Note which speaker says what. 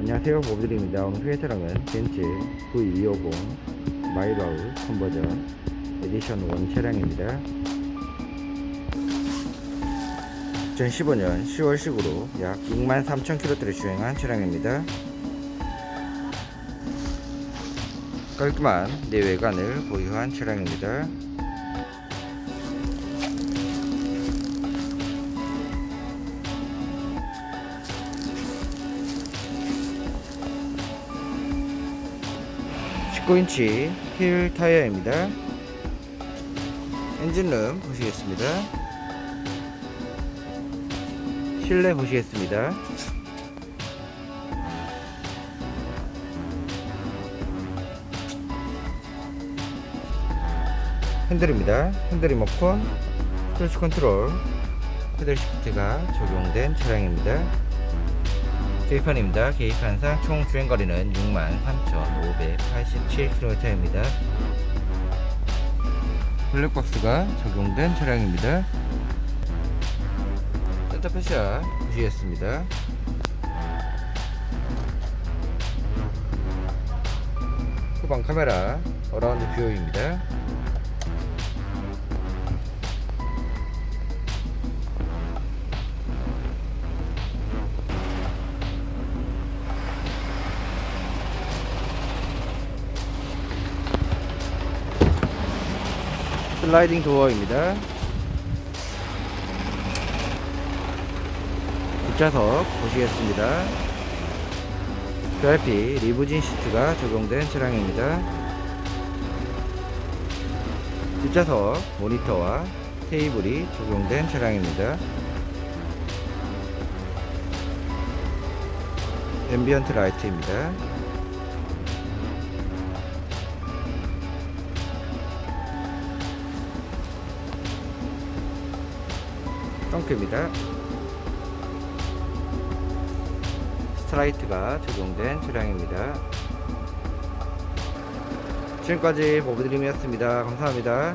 Speaker 1: 안녕하세요 모빌입니다. 오늘 소개 차량은 벤츠 V250 마이바우 컨버전 에디션 1 차량입니다. 2015년 10월식으로 약 63,000km를 주행한 차량입니다. 깔끔한 내외관을 보유한 차량입니다 (19인치) 휠 타이어입니다. 엔진룸 보시겠습니다. 실내 보시겠습니다. 핸들입니다. 핸들 리모컨 클러치 컨트롤 페달 시프트가 적용된 차량입니다 계기판입니다. 계기판상 총 주행거리는 63,587km입니다. 블랙박스가 적용된 차량입니다. 센터페시아 보시겠습니다. 후방 카메라 어라운드 뷰입니다. 슬라이딩 도어입니다. 뒷좌석 보시겠습니다. VIP 리무진 시트가 적용된 차량입니다. 뒷좌석 모니터와 테이블이 적용된 차량입니다. 앰비언트 라이트입니다. 덩크입니다. 스트라이트가 적용된 차량입니다. 지금까지 보브드림이었습니다. 감사합니다.